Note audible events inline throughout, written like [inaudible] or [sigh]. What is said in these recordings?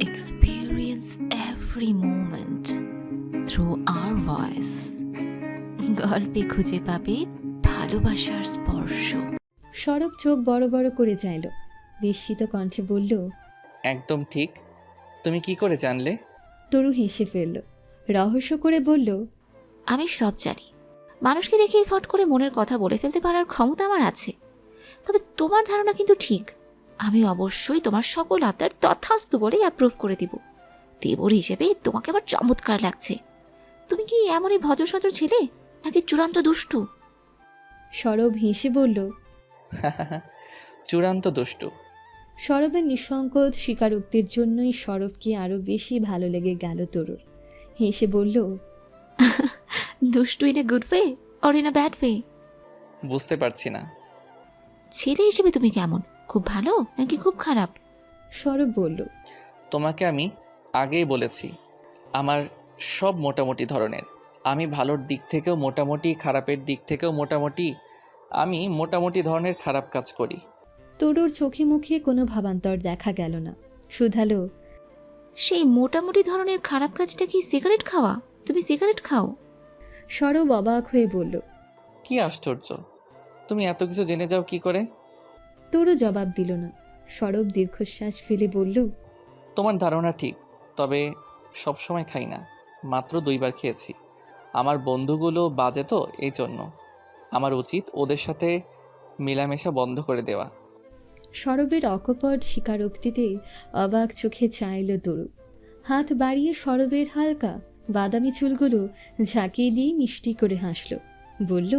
experience every moment through our voice. গল্পে খুঁজে পাবে ভালোবাসার স্পর্শ। সরব চোখ বড় বড় করে চাইল। বিস্মিত কণ্ঠে বলল একদম ঠিক। তুমি কি করে জানলে? তরু হেসে ফেলল। রহস্য করে বলল আমি সব জানি। মানুষকে দেখেই ফট করে মনের কথা বলে ফেলতে পারার ক্ষমতা আমার আছে। তবে তোমার ধারণা কিন্তু ঠিক। আমি অবশ্যই তোমার সকল আবদার তথাস্তু বলেই অ্যাপ্রুভ করে দিব। দেবর হিসেবে তোমাকে আমার চমৎকার লাগছে। তুমি কি এমনই ভদ্রসদ্র ছেলে নাকি চূড়ান্ত দুষ্টু? সরব হেসে বলল [laughs] চূড়ান্ত দুষ্টু। সরবের নিঃসংকোচ স্বীকারোক্তির জন্যই সরবকে আরও বেশি ভালো লেগে গেল তরুর। হেসে বলল [laughs] দুষ্টু in a good way or in a bad way বুঝতে পারছি না। ছেলে হিসেবে তুমি কেমন? খুব ভালো নাকি খুব খারাপ? সরব বলল তোমাকে আমি আগেই বলেছি আমার সব মোটামুটি ধরনের। আমি ভালোর দিক থেকেও মোটামুটি খারাপের দিক থেকেও মোটামুটি আমি মোটামুটি ধরনের খারাপ কাজ করি। তরুর চোখে মুখে কোনো ভাবান্তর দেখা গেল না। শুধালো সেই মোটামুটি ধরনের খারাপ কাজটা কি সিগারেট খাওয়া? তুমি সিগারেট খাও? সরব অবাক হয়ে বলল কি আশ্চর্য! তুমি এত কিছু জেনে যাও কি করে? তরু জবাব দিল না। সরব দীর্ঘশ্বাস ফেলে বলল তোমার ধারণা ঠিক তবে সব সময় খাই না। মাত্র দুইবার খেয়েছি। আমার বন্ধুগুলো বাজে তো এই জন্য আমার উচিত ওদের সাথে মেলামেশা বন্ধ করে দেওয়া। সরবের অকপট স্বীকারোক্তিতে অবাক চোখে চাইল তরু। হাত বাড়িয়ে সরবের হালকা বাদামি চুলগুলো ঝাঁকিয়ে দিয়ে মিষ্টি করে হাসল। বলল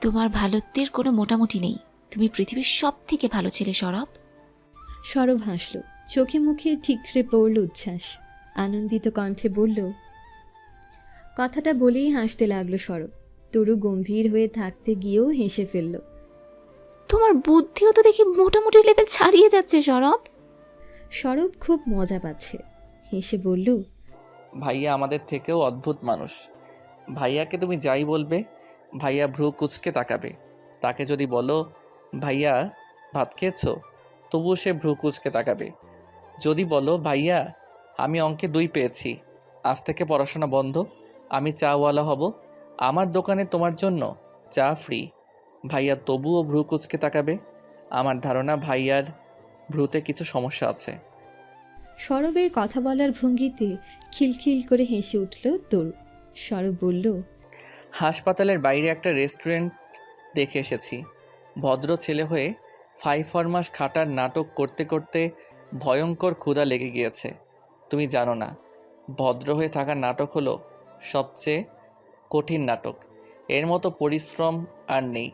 তোমার ভালোত্বের কোনো মোটামুটি নেই। তুমি পৃথিবীর সব থেকে ভালো ছেলে সরব। সরব হাসল। চোখে মুখে ঠিকরে পড়ল উচ্ছ্বাস। আনন্দিত কণ্ঠে বলল কথাটা বলেই হাসতে লাগল সরব। তরু গম্ভীর হয়ে থাকতে গিয়েও হেসে ফেলল তোমার বুদ্ধিও তো দেখি মোটামুটি লেভেল ছাড়িয়ে যাচ্ছে সরব। সরব খুব মজা পাচ্ছে। হেসে বলল ভাইয়া আমাদের থেকেও অদ্ভুত মানুষ। ভাইয়াকে তুমি যাই বলবে ভাইয়া ভ্রু কুচকে তাকাবে। তাকে যদি বলো ভাইয়া ভাত খেয়েছো? তবুও সে ভ্রু কুচকে তাকাবে। যদি বলো ভাইয়া আমি অঙ্কে দুই পেয়েছি। আজ থেকে পড়াশোনা বন্ধ আমি চাওয়ালা হব। আমার দোকানে তোমার জন্য চা ফ্রি। ভাইয়া তবুও ভ্রু কুচকে তাকাবে। আমার ধারণা ভাইয়ার ভ্রুতে কিছু সমস্যা আছে। সরবের কথা বলার ভঙ্গিতে খিলখিল করে হেসে উঠল তরু। সরব বলল হাসপাতালের বাইরে একটা রেস্টুরেন্ট দেখে এসেছি। ভদ্র ছেলে হয়ে ফাইভ ফরমাস খাটার নাটক করতে করতে ভয়ঙ্কর ক্ষুধা লেগে গিয়েছে। তুমি জানো না ভদ্র হয়ে থাকার নাটক হলো সবচেয়ে কঠিন নাটক। এর মতো পরিশ্রম আর নেই।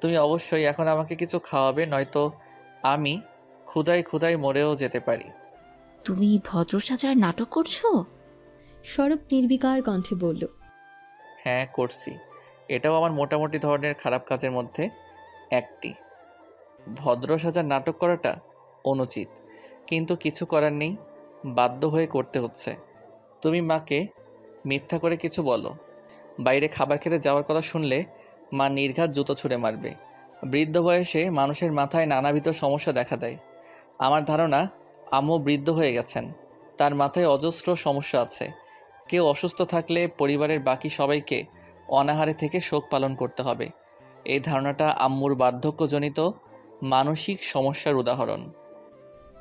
তুমি অবশ্যই এখন আমাকে কিছু খাওয়াবে নয়তো আমি ক্ষুধায় ক্ষুধায় মরেও যেতে পারি। তুমি ভদ্র সাজার নাটক করছ? সরব নির্বিকার কণ্ঠে বলল হ্যাঁ করছি। এটাও আমার মোটামুটি ধরনের খারাপ কাজের মধ্যে। একটি। ভদ্র সাজার নাটক করাটা অনুচিত, কিন্তু কিছু করার নেই, বাধ্য হয়ে করতে হচ্ছে। তুমি মাকে মিথ্যা করে কিছু বলো। বাইরে খাবার খেতে যাওয়ার কথা শুনলে মা নির্ঘাত জুতো ছুঁড়ে মারবে। বৃদ্ধ বয়সে মানুষের মাথায় নানাবিধ সমস্যা দেখা দেয়। আমার ধারণা, আম্মু বৃদ্ধ হয়ে গেছেন। তার মাথায় অজস্র সমস্যা আছে। কেউ অসুস্থ থাকলে পরিবারের বাকি সবাইকে অনাহারে থেকে শোক পালন করতে হবে। এই ধারণাটা আম্মুর বার্ধক্যজনিত মানসিক সমস্যার উদাহরণ।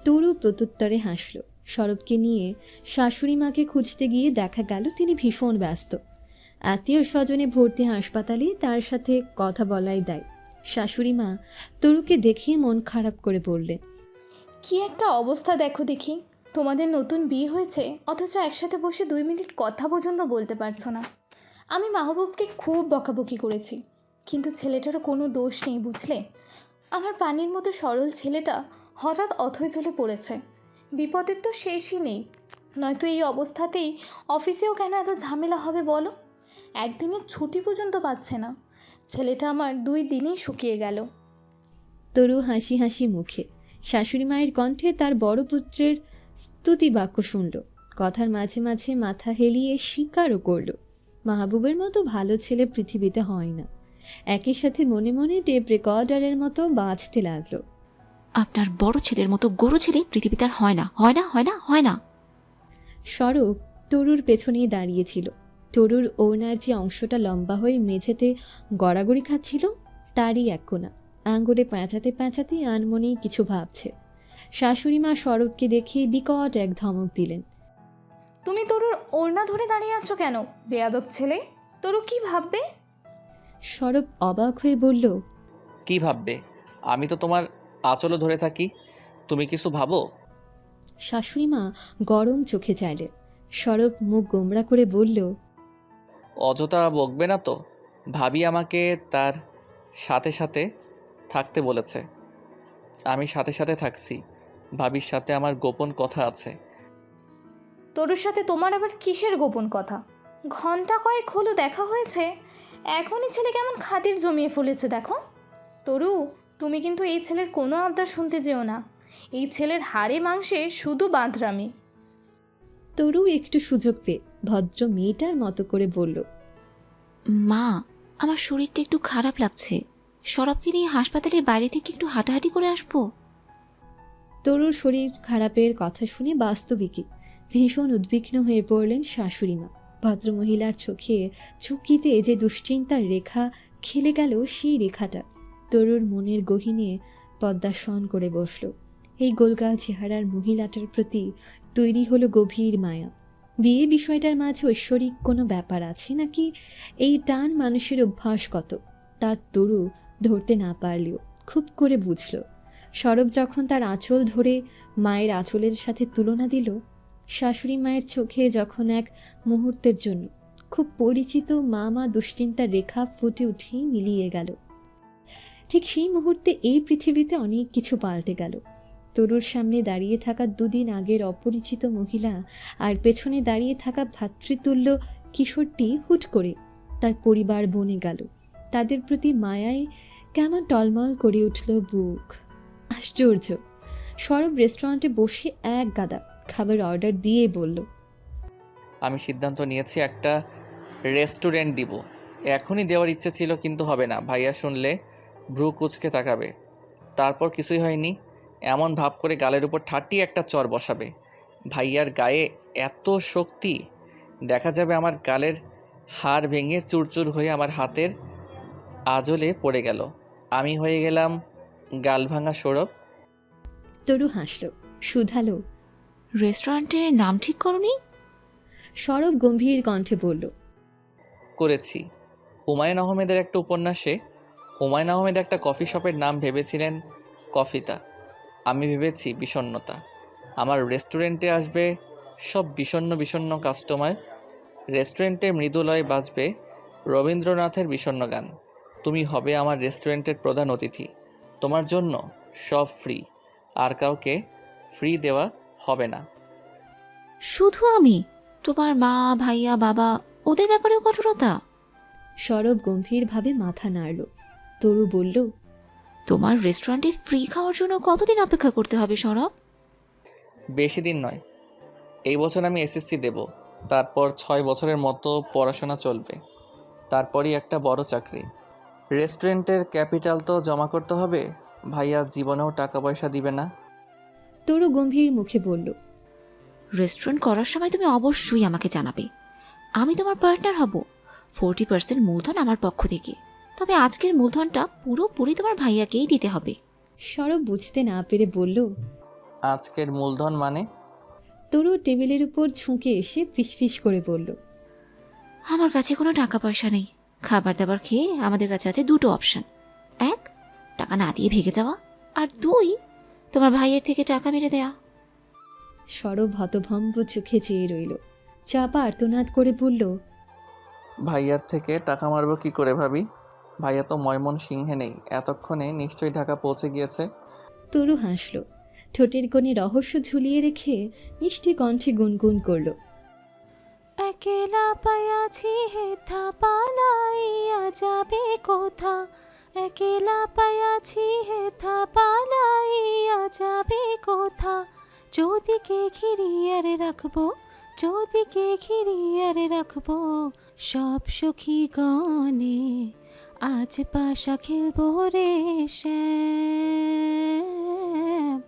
তরু প্রত্যুত্তরে হাসল। সরবকে নিয়ে শাশুড়ি মাকে খুঁজতে গিয়ে দেখা গেল তিনি ভীষণ ব্যস্ত। আত্মীয় স্বজনে ভর্তি হাসপাতালে তার সাথে কথা বলাই দেয়। শাশুড়ি মা তরুকে দেখিয়ে মন খারাপ করে বললেন কি একটা অবস্থা দেখো দেখি। তোমাদের নতুন বিয়ে হয়েছে অথচ একসাথে বসে দুই মিনিট কথা পর্যন্ত বলতে পারছ না। আমি মাহবুবকে খুব বকাবকি করেছি। কিন্তু ছেলেটারও কোনো দোষ নেই, বুঝলে? আমার পানির মতো সরল ছেলেটা হঠাৎ অথৈ চলে পড়েছে। বিপদের তো শেষই নেই। নয়তো এই অবস্থাতেই অফিসেও কেন এত ঝামেলা হবে বলো? একদিনের ছুটি পর্যন্ত পাচ্ছে না। ছেলেটা আমার দুই দিনেই শুকিয়ে গেল। তরু হাসি হাসি মুখে। শাশুড়ি মায়ের কণ্ঠে তার বড় পুত্রের স্তুতি বাক্য শুনল। কথার মাঝে মাঝে মাথা হেলিয়ে স্বীকারও করল। মাহবুবের মতো ভালো ছেলে পৃথিবীতে হয় না। একই সাথে মনে মনে টেপ রেকর্ডারের মতো বাজতে লাগল। আপনার বড় ছেলের মতো গরু ছেলে পৃথিবীতে আর হয় না হয় না হয় না হয় না। স্বরূপ তরুর পেছনেই দাঁড়িয়েছিল। তরুর ওনার যে অংশটা লম্বা হয়ে মেঝেতে গড়াগড়ি খাচ্ছিল তারই এক কোনা আঙ্গুলে পেঁচাতে পেঁচাতে আনমনেই কিছু ভাবছে। শাশুড়ি মা স্বরূপকে দেখে বিকট এক ধমক দিলেন। তুমি তরুর ওড়না ধরে দাঁড়িয়ে আছো কেন? বেয়াদব ছেলে তরু কি ভাববে? সরব অবাক হয়ে বলল কি ভাববে? আমি তো তোমার আঁচলও ধরে থাকি। তুমি কিছু ভাবো? শাশুড়ি মা গরম চোখে চাইলেন। সরব মুখ গোমরা করে বলল অযথা বকবে না তো। ভাবি আমাকে তার সাথে সাথে থাকতে বলেছে। আমি সাথে সাথে থাকছি। ভাবির সাথে আমার গোপন কথা আছে। তোর সাথে তোমার আবার কিসের গোপন কথা? ঘণ্টা কয়েক হলো দেখা হয়েছে। এখনই ছেলে কেমন খাতির জমিয়ে ফেলেছে দেখো। তরু তুমি কিন্তু এই ছেলের কোনো আবদার শুনতে যেও না। এই ছেলের হাড়ে মাংসে শুধু বাঁধরামি তরু একটু সুযোগ পেয়ে ভদ্র মেয়েটার মতো করে বলল মা আমার শরীরটা একটু খারাপ লাগছে। সরবকে নিয়ে হাসপাতালের বাইরে থেকে একটু হাঁটাহাঁটি করে আসব? তরুর শরীর খারাপের কথা শুনে বাস্তবিকই ভীষণ উদ্বিগ্ন হয়ে পড়লেন শাশুড়ি মা ভদ্রমহিলার চোখে চুকিতে যে দুশ্চিন্তার রেখা খেলে গেল সেই রেখাটা। তরুর মনের গহিনে পদ্মাসন করে বসল। এই গোলগাল চেহারার মহিলাটার প্রতি তৈরি হলো গভীর মায়া। বিয়ে বিষয়টার মাঝে ঐশ্বরিক কোনো ব্যাপার আছে নাকি? এই টান মানুষের অভ্যাস কত? তার তরু ধরতে না পারলেও খুব করে বুঝলো। সরব যখন তার আঁচল ধরে মায়ের আঁচলের সাথে তুলনা দিল শাশুড়ি মায়ের চোখে যখন এক মুহূর্তের জন্য খুব পরিচিত মা মা দুশ্চিন্তার রেখা ফুটে উঠেই মিলিয়ে গেল। ঠিক সেই মুহূর্তে এই পৃথিবীতে অনেক কিছু পাল্টে গেল। তরুর সামনে দাঁড়িয়ে থাকা দুদিন আগের অপরিচিত মহিলা আর পেছনে দাঁড়িয়ে থাকা ভাতৃতুল্য কিশোরটি হুট করে তার পরিবার বনে গেল। তাদের প্রতি মায়ায় কেমন টলমল করে উঠল বুক? আশ্চর্য! সরব রেস্টুরেন্টে বসে এক গাদা খাবার অর্ডার দিয়ে বলল আমি সিদ্ধান্ত নিয়েছি একটা রেস্টুরেন্ট দিব। এখনই দেওয়ার ইচ্ছে ছিল কিন্তু হবে না। ভাইয়া শুনলে ভ্রু কুচকে তাকাবে। তারপর কিছুই হয়নি। এমন ভাব করে গালের উপর ঠাটি একটা চর বসাবে। ভাইয়ার গায়ে এত শক্তি দেখা যাবে আমার গালের হাড় ভেঙে চুরচুর হয়ে আমার হাতের আজলে পড়ে গেল। আমি হয়ে গেলাম গাল ভাঙা সৌরভ। তরু হাসল শুধালো রেস্টুরেন্টের নাম ঠিক করনি? সরব গম্ভীর কণ্ঠে বলল করেছি। হুমায়ুন আহমেদের একটা উপন্যাসে হুমায়ুন আহমেদ একটা কফি শপের নাম ভেবেছিলেন কফিতা। আমি ভেবেছি বিষণ্ণতা। আমার রেস্টুরেন্টে আসবে সব বিষণ্ণ বিষণ্ণ কাস্টমার। রেস্টুরেন্টে মৃদুলয় বাজবে রবীন্দ্রনাথের বিষণ্ণ গান। তুমি হবে আমার রেস্টুরেন্টের প্রধান অতিথি। তোমার জন্য সব ফ্রি। আর কাউকে ফ্রি দেওয়া হবে না। শুধু আমি? তোমার মা ভাইয়া বাবা ওদের ব্যাপারেও কঠোরতা? সরব গম্ভীরভাবে মাথা নাড়ল। তরু বলল তোমার রেস্টুরেন্টে ফ্রি খাওয়ার জন্য কতদিন অপেক্ষা করতে হবে সরব বেশি দিন নয়। এই বছর আমি এসএসসি দেব। তারপর ছয় বছরের মতো পড়াশোনা চলবে। তারপরই একটা বড় চাকরি। রেস্টুরেন্টের ক্যাপিটাল তো জমা করতে হবে। ভাইয়া জীবনেও টাকা পয়সা দিবে না। তরু গম্ভীর মুখে বলল রেস্টুরেন্ট করার সময় তুমি অবশ্যই আমাকে জানাবে। আমি তোমার পার্টনার হব। ফোরটি পার্সেন্ট মূলধন আমার পক্ষ থেকে। তবে আজকের মূলধনটা পুরোপুরি তোমার ভাইয়াকেই দিতে হবে। সরব বুঝতে না পেরে বলল আজকের মূলধন মানে? তরু টেবিলের উপর ঝুঁকে এসে ফিসফিস করে বলল আমার কাছে কোনো টাকা পয়সা নেই। খাবার দাবার খেয়ে আমাদের কাছে আছে দুটো অপশন। এক টাকা না দিয়ে ভেগে যাওয়া। আর দুই তোমার ভাইয়ের থেকে টাকা মেরে দেয়া। সরব হতভম্ব চোখে চেয়ে রইল। চাপা আর্তনাদ করে বলল ভাইয়ার থেকে টাকা মারবো কি করে ভাবি? ভাইয়া তো ময়মন সিংহে নেই এতক্ষণে নিশ্চয়ই ঢাকা পৌঁছে গিয়েছে। তরু হাসল। ঠোঁটের কোণে রহস্য ঝুলিয়ে রেখে মিষ্টি কণ্ঠে গুনগুন করল একেলা পায়াছি হেথা পালাইয়া যাবে কোথা? একেলা পায়াছি হেথা পালাইয়া যাবে কোথা? যদিকে ঘিরিয়ারে রাখব যদিকে ঘিরিয়ারে রাখব সব সুখী গনে আজ পাশা খেলব রে শ্যাম।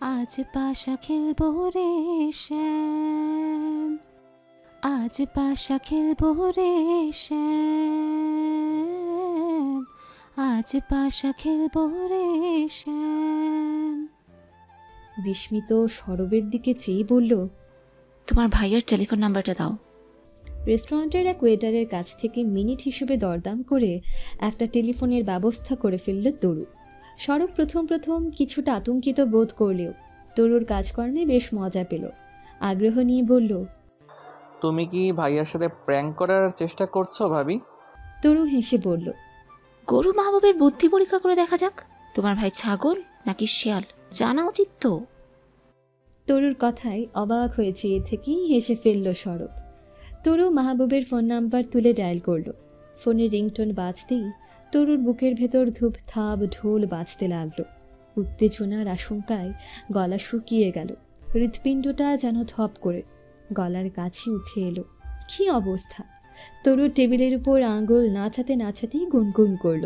আজ পাশা খেলব রে শ্যাম। আজ পাশা খেলব রে শ্যাম। আজ পাশা খেলব রে শ্যাম। বিস্মিত সরবের দিকে চেয়ে বলল তোমার ভাইয়ের টেলিফোন নাম্বারটা দাও। রেস্টুরেন্টের এক ওয়েটারের কাছ থেকে মিনিট হিসেবে দরদাম করে একটা টেলিফোনের ব্যবস্থা করে ফেলল তরু। সড়ক প্রথম প্রথম কিছুটা আতঙ্কিত বোধ করলেও তরুর কাজকর্মে বেশ মজা পেল। আগ্রহ নিয়ে বলল তুমি কি ভাইয়ার সাথে প্র্যাঙ্ক করার চেষ্টা করছ ভাবি? তরু হেসে বলল গরু মাহবুবের বুদ্ধি পরীক্ষা করে দেখা যাক। তোমার ভাই ছাগল নাকি শিয়াল? জানা উচিত তো। তরুর কথায় অবাক হয়ে চেয়ে থেকেই হেসে ফেলল সরব। তরু মাহবুবের ফোন নাম্বার তুলে ডায়াল করল। ফোনের রিংটোন বাজতেই তরুর বুকের ভেতর ধূপ থাপ ঢোল বাজতে লাগল। উত্তেজনার আশঙ্কায় গলা শুকিয়ে গেল। হৃৎপিণ্ডটা যেন ধপ করে গলার কাছে উঠে এলো। কী অবস্থা? তরুর টেবিলের উপর আঙ্গুল নাচাতে নাচাতেই গুনগুন করল।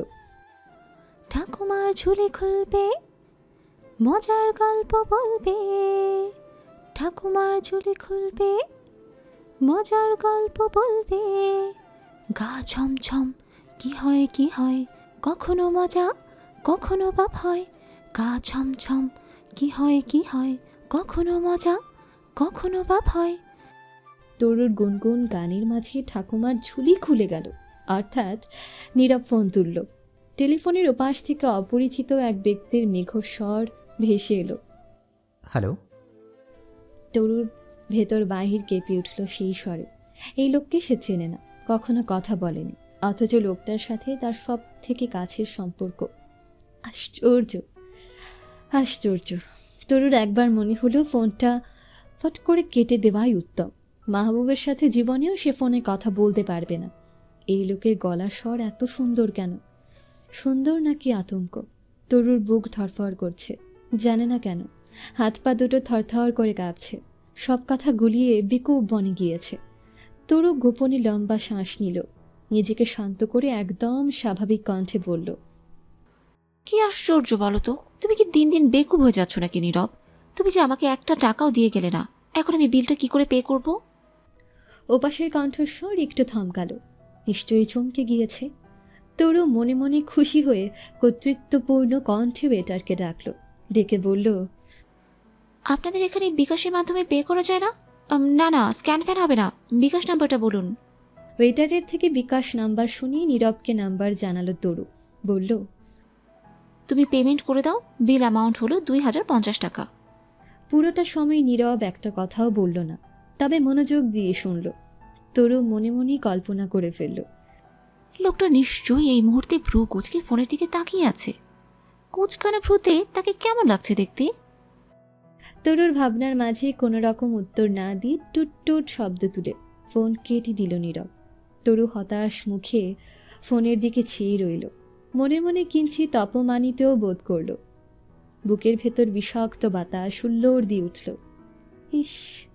ঠাকুমার ঝুলি খুলবে, মজার গল্প বলবে, ঠাকুমার ঝুলি খুলবে, মজার গল্প বলবে, গা ছমছম, কি হয় কি হয়, কখনো মজা, কখনো বা ভয় গা ছমছম, কি হয় কি হয়, কখনো মজা, কখনো বা ভয় তরুর গুনগুন গানের মাঝে ঠাকুমার ঝুলি খুলে গেল। অর্থাৎ নীরব ফোন তুলল। টেলিফোনের ওপাশ থেকে অপরিচিত এক ব্যক্তির মেঘস্বর ভেসে এলো। হ্যালো? তরুর ভেতর বাহির কেঁপে উঠল সেই স্বরে। এই লোককে সে চেনে না কখনো কথা বলেনি অথচ লোকটার সাথে তার সব থেকে কাছের সম্পর্ক। আশ্চর্য আশ্চর্য। তরুর একবার মনে হলো ফোনটা ফট করে কেটে দেওয়াই উত্তম। মাহবুবের সাথে জীবনেও সে ফোনে কথা বলতে পারবে না। এই লোকের গলার স্বর এত সুন্দর কেন? সুন্দর নাকি আতঙ্ক? তরুর বুক ধরফর করছে। জানে না কেন, হাত পা দুটো থরথর করে কাঁপছে। সব কথা গুলিয়ে বেকুব বনে গিয়েছে। তরু গোপনে লম্বা শ্বাস নিল। নিজেকে শান্ত করে একদম স্বাভাবিক কণ্ঠে বলল, কি আশ্চর্য বলো তো? তুমি কি দিন দিন বেকুব হয়ে যাচ্ছ নাকি নীরব? তুমি যে আমাকে একটা টাকাও দিয়ে গেলে না। এখন আমি বিলটা কি করে পে করব? ওপাশের কণ্ঠস্বর একটু থমকালো। নিশ্চয়ই চমকে গিয়েছে। তরু মনে মনে খুশি হয়ে কর্তৃত্বপূর্ণ কণ্ঠে ওয়েটারকে ডাকলো। ডেকে বলল আপনাদের এখানে বিকাশের মাধ্যমে পে করা যায় না? না না স্ক্যান ফ্যান হবে না। বিকাশ নাম্বারটা বলুন। ওয়েটারের থেকে বিকাশ নাম্বার শুনিয়ে নীরবকে নাম্বার জানালো তরু। বলল তুমি পেমেন্ট করে দাও। বিল অ্যামাউন্ট হলো দুই হাজার পঞ্চাশ টাকা। পুরোটা সময় নীরব একটা কথাও বলল না। তবে মনোযোগ দিয়ে শুনল। তরু মনে মনেই কল্পনা করে ফেলল। লোকটা নিশ্চয়ই এই মুহূর্তে ভ্রু কুচকে ফোনের দিকে তাকিয়ে আছে। কুচকানো ভ্রুতে তাকে কেমন লাগছে দেখতে? তরুর ভাবনার মাঝে কোনো রকম উত্তর না দিয়ে টুট টুট শব্দ তুলে ফোন কেটে দিল নীরব। তরু হতাশ মুখে ফোনের দিকে চেয়ে রইল। মনে মনে কিঞ্চিত অপমানিতও বোধ করল। বুকের ভেতর বিষাক্ত বাতাস হুল্লোড় দিয়ে উঠল। ইস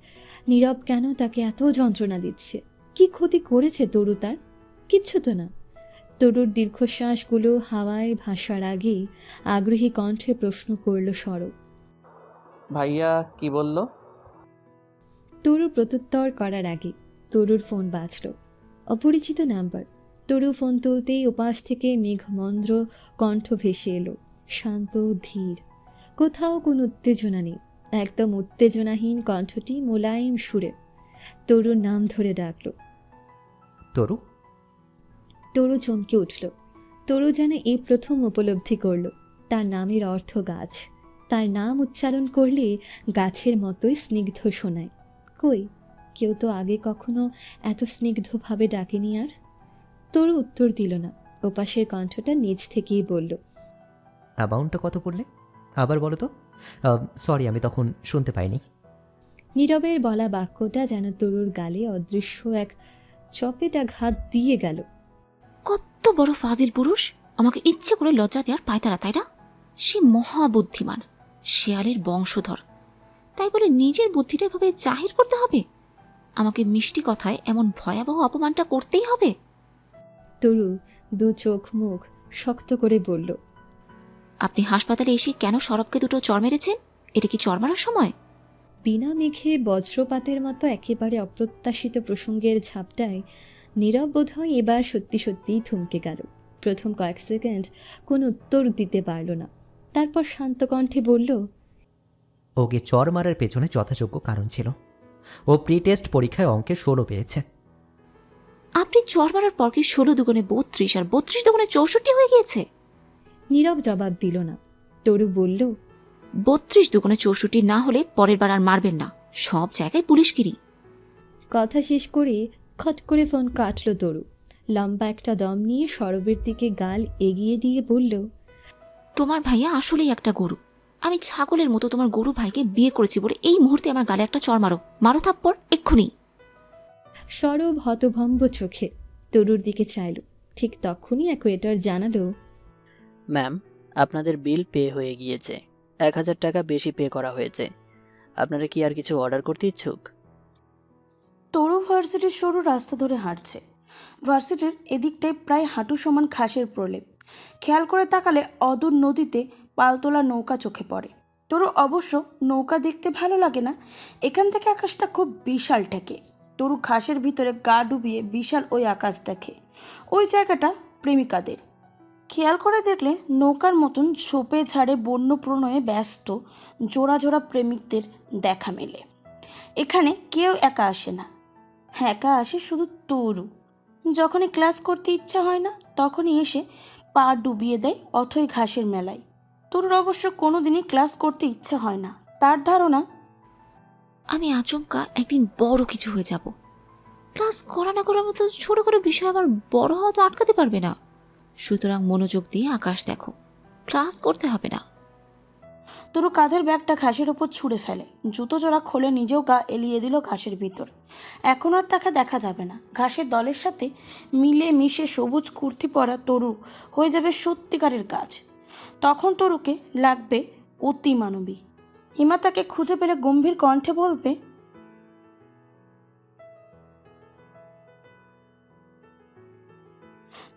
নীরব কেন তাকে এত যন্ত্রণা দিচ্ছে? কি ক্ষতি করেছে তরু তার? কিচ্ছু তো না। তরুর দীর্ঘশ্বাসগুলো হাওয়ায় ভাসার আগেই আগ্রহী কণ্ঠে প্রশ্ন করল সরব ভাইয়া কি বলল? তরু প্রত্যুত্তর করার আগে তরুর ফোন বাজল। অপরিচিত নাম্বার। তরু ফোন তুলতেই ওপাশ থেকে মেঘমন্দ্র কণ্ঠ ভেসে এলো শান্ত ধীর। কোথাও কোনো উত্তেজনা নেই। একদম উত্তেজনাহীন কণ্ঠটি মোলায়েম সুরে। তরুর নাম ধরে ডাকল। তরু? তরু চমকে উঠল। তরু যেন এই প্রথম উপলব্ধি করল। তার নামের অর্থ গাছ। তার নাম উচ্চারণ করলে গাছের মতোই স্নিগ্ধ শোনায়। কই কেউ তো আগে কখনো এত স্নিগ্ধভাবে ডাকেনি আর? তরু উত্তর দিল না। ওপাশের কণ্ঠটা নিজ থেকেই বলল। অ্যামাউন্টটা কত পড়লে? আবার বলো তো। সরি আমি তখন শুনতে পাইনি। নীরবের বলা বাক্যটা যেন তরুর গালে অদৃশ্য এক চপেটা ঘাত দিয়ে গেল। কত বড় ফাজিল পুরুষ আমাকে ইচ্ছে করে লজ্জা দেওয়ার পায়তারা তাই না? সে মহাবুদ্ধিমান শেয়ালের বংশধর। তাই বলে নিজের বুদ্ধিটা এভাবে জাহির করতে হবে? আমাকে মিষ্টি কথায় এমন ভয়াবহ অপমানটা করতেই হবে? তরু দু চোখ মুখ শক্ত করে বলল আপনি হাসপাতালে এসে কেন সরবকে দুটো চর মেরেছেন? এটা কি চর মারার সময়? বিনা মেঘে বজ্রপাতের মতো একেবারে অপ্রত্যাশিত প্রসঙ্গের ঝাপটায় নীরব বোধহয় এবার সত্যি সত্যিই থমকে গেল। প্রথম কয়েক সেকেন্ড কোনো উত্তর দিতে পারল না। তারপর শান্ত কণ্ঠে বলল ওকে চর মারার পেছনে যথাযোগ্য কারণ ছিল। ও প্রি টেস্ট পরীক্ষায় অঙ্কে ষোলো পেয়েছে। আপনি চর মারার পর কি ষোলো দুগুণে বত্রিশ আর বত্রিশ দুগুণে চৌষট্টি হয়ে গিয়েছে? নীরব জবাব দিল না। তরু বলল বত্রিশ দুগুণে চৌষট্টি না হলে পরের বার আর মারবেন না। সব জায়গায় পুলিশগিরি। কথা শেষ করে খট করে ফোন কাটল তরু। লম্বা একটা দম নিয়ে সরবের দিকে গাল এগিয়ে দিয়ে বলল তোমার ভাইয়া আসলেই একটা গরু। আমি ছাগলের মতো তোমার গরু ভাইকে বিয়ে করেছি বলে এই মুহূর্তে আমার গালে একটা চর মারো। মারো থাপ্পড় এক্ষুনি। সরব হতভম্ব চোখে তরুর দিকে চাইল। ঠিক তখনই এক ওয়েটার জানালো ম্যাম, আপনাদের বিল পে হয়ে গিয়েছে। এক হাজার টাকা বেশি পে করা হয়েছে। আপনারা কি আর কিছু অর্ডার করতে ইচ্ছুক? তরু ভার্সিটির সরু রাস্তা ধরে হাঁটছে। ভার্সিটির এদিকটায় প্রায় হাঁটু সমান ঘাসের প্রলেপ। খেয়াল করে তাকালে অদূর নদীতে পালতোলা নৌকা চোখে পড়ে। তরু অবশ্য নৌকা দেখতে ভালো লাগে না। এখান থেকে আকাশটা খুব বিশাল ঠেকে। তরু ঘাসের ভিতরে গা ডুবিয়ে বিশাল ওই আকাশ দেখে। ওই জায়গাটা প্রেমিকাদের। খেয়াল করে দেখলে নৌকার মতন ঝোপে ঝাড়ে বন্য প্রণয়ে ব্যস্ত, জোড়া জোড়া প্রেমিকদের দেখা মেলে। এখানে কেউ একা আসে না। হ্যাঁ একা আসে শুধু তরু। যখনই ক্লাস করতে ইচ্ছা হয় না, তখনই এসে পা ডুবিয়ে দেয় অথই ঘাসের মেলায়। তরুর অবশ্য কোনোদিনই ক্লাস করতে ইচ্ছা হয় না। তার ধারণা, আমি আচমকা একদিন বড় কিছু হয়ে যাব। ক্লাস করা না করার মতো ছোট করে বিষয় আমার বড় হওয়া তো আটকাতে পারবে না। সুতরাং মনোযোগ দিয়ে আকাশ দেখো। ক্লাস করতে হবে না। তরু কাঁধের ব্যাগটা ঘাসের ওপর ছুঁড়ে ফেলে। জুতো জোড়া খোলে নিজেও গা এলিয়ে দিল ঘাসের ভিতর। এখন আর তাকে দেখা যাবে না। ঘাসের দলের সাথে মিলে মিশে সবুজ কুর্তি পরা তরু হয়ে যাবে সত্যিকারের গাছ। তখন তরুকে লাগবে অতি মানবী হিমা তাকে খুঁজে পেলে গম্ভীর কণ্ঠে বলবে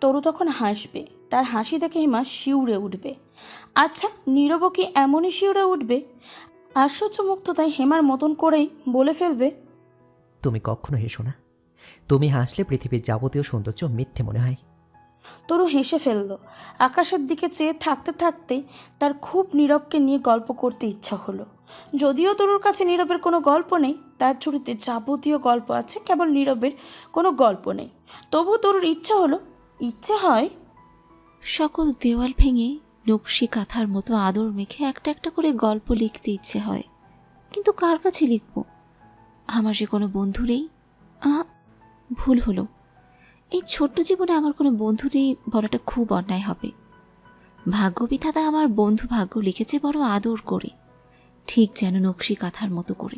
তরু তখন হাসবে। তার হাসি দেখে হিমা শিউরে উঠবে। আচ্ছা নীরব কি এমনই শিউরে উঠবে? আশ্চর্য মুক্ততায় হেমার মতন করেই বলে ফেলবে তুমি কখনো হেসো না। তুমি হাসলে পৃথিবীর যাবতীয় সৌন্দর্য মিথ্যে মনে হয়। তরু হেসে ফেলল। আকাশের দিকে চেয়ে থাকতে থাকতে তার খুব নীরবকে নিয়ে গল্প করতে ইচ্ছা হলো। যদিও তরুর কাছে নীরবের কোনো গল্প নেই তার ছুটিতে যাবতীয় গল্প আছে কেবল নীরবের কোনো গল্প নেই। তবু তরুর ইচ্ছা হলো ইচ্ছে হয়? সকল দেওয়াল ভেঙে নকশি কাঁথার মতো আদর মেখে একটা একটা করে গল্প লিখতে ইচ্ছে হয়। কিন্তু কার কাছে লিখব? আমার যে কোনো বন্ধু নেই। আহ ভুল হলো। এই ছোট্ট জীবনে আমার কোনো বন্ধু নেই বলাটা খুব অন্যায় হবে। ভাগ্য বিধাতা আমার বন্ধু ভাগ্য লিখেছে বড় আদর করে। ঠিক যেন নকশি কাঁথার মতো করে।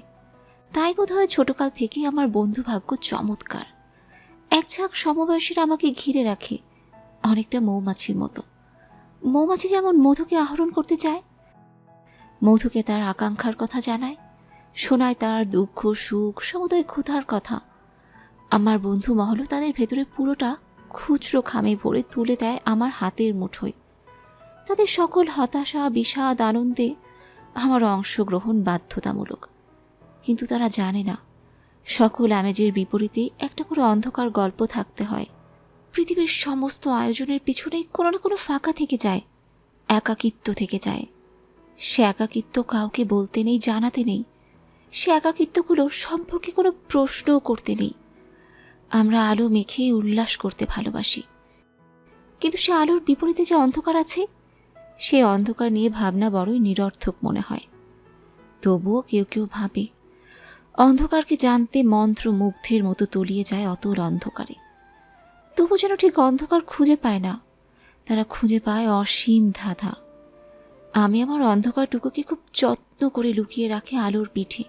তাই বোধ হয় ছোটকাল থেকেই আমার বন্ধু ভাগ্য চমৎকার। এক ঝাঁক সমবয়সীরা আমাকে ঘিরে রাখে, অনেকটা মৌমাছির মতো। মৌমাছি যেমন মধুকে আহরণ করতে চায়, মধুকে তার আকাঙ্ক্ষার কথা জানায়, শোনায় তার দুঃখ, সুখ, সমুদয় ক্ষুধার কথা। আমার বন্ধু মহলও তাদের ভেতরে পুরোটা খুচরো খামে ভরে তুলে দেয় আমার হাতের মুঠোয়। তাদের সকল হতাশা, বিষাদ, আনন্দে আমার অংশগ্রহণ বাধ্যতামূলক। কিন্তু তারা জানে না সকল আমেজের বিপরীতে একটা করে অন্ধকার গল্প থাকতে হয়। পৃথিবীর সমস্ত আয়োজনের পিছনে কোনো না কোনো ফাঁকা থেকে যায়, একাকিত্ব থেকে যায়। সে একাকিত্ব কাউকে বলতে নেই, জানাতে নেই। সে একাকিত্বগুলো সম্পর্কে কোনো প্রশ্নও করতে নেই। আমরা আলো মেখে উল্লাস করতে ভালোবাসি। কিন্তু সে আলোর বিপরীতে যে অন্ধকার আছে, সে অন্ধকার নিয়ে ভাবনা বড়ই নিরর্থক মনে হয়। তবুও কেউ কেউ ভাবে অন্ধকারকে জানতে মন্ত্র মুগ্ধের মতো তলিয়ে যায় অতল অন্ধকারে। তবু যেন ঠিক অন্ধকার খুঁজে পায় না। তারা খুঁজে পায় অসীম ধাঁধা। আমি আমার অন্ধকারটুকুকে খুব যত্ন করে লুকিয়ে রাখে আলোর পিঠে।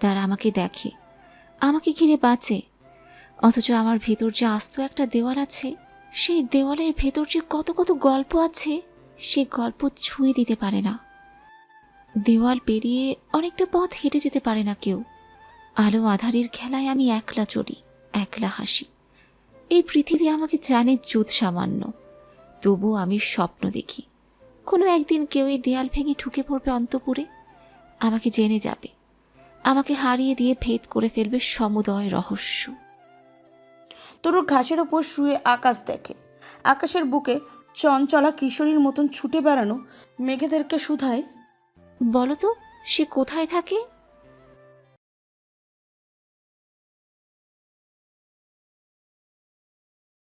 তারা আমাকে দেখে। আমাকে ঘিরে বাঁচে। অথচ আমার ভেতর যে আস্ত একটা দেওয়াল আছে, সেই দেওয়ালের ভেতর যে কত কত গল্প আছে, সে গল্প ছুঁয়ে দিতে পারে না। দেওয়াল পেরিয়ে অনেকটা পথ হেঁটে যেতে পারে না কেউ। আলো আধারের খেলায় আমি একলা চলি একলা হাসি। এই পৃথিবী আমাকে জানে জুত সামান্য। তবু আমি স্বপ্ন দেখি কোনো একদিন কেউ এই দেয়াল ভেঙে ঢুকে পড়বে অন্তপুরে। আমাকে জেনে যাবে আমাকে হারিয়ে দিয়ে ভেদ করে ফেলবে সমুদয় রহস্য। তরু ঘাসের ওপর শুয়ে আকাশ দেখে। আকাশের বুকে চঞ্চলা কিশোরীর মতন ছুটে বেড়ানো মেঘেদেরকে শুধায়। বলো তো সে কোথায় থাকে?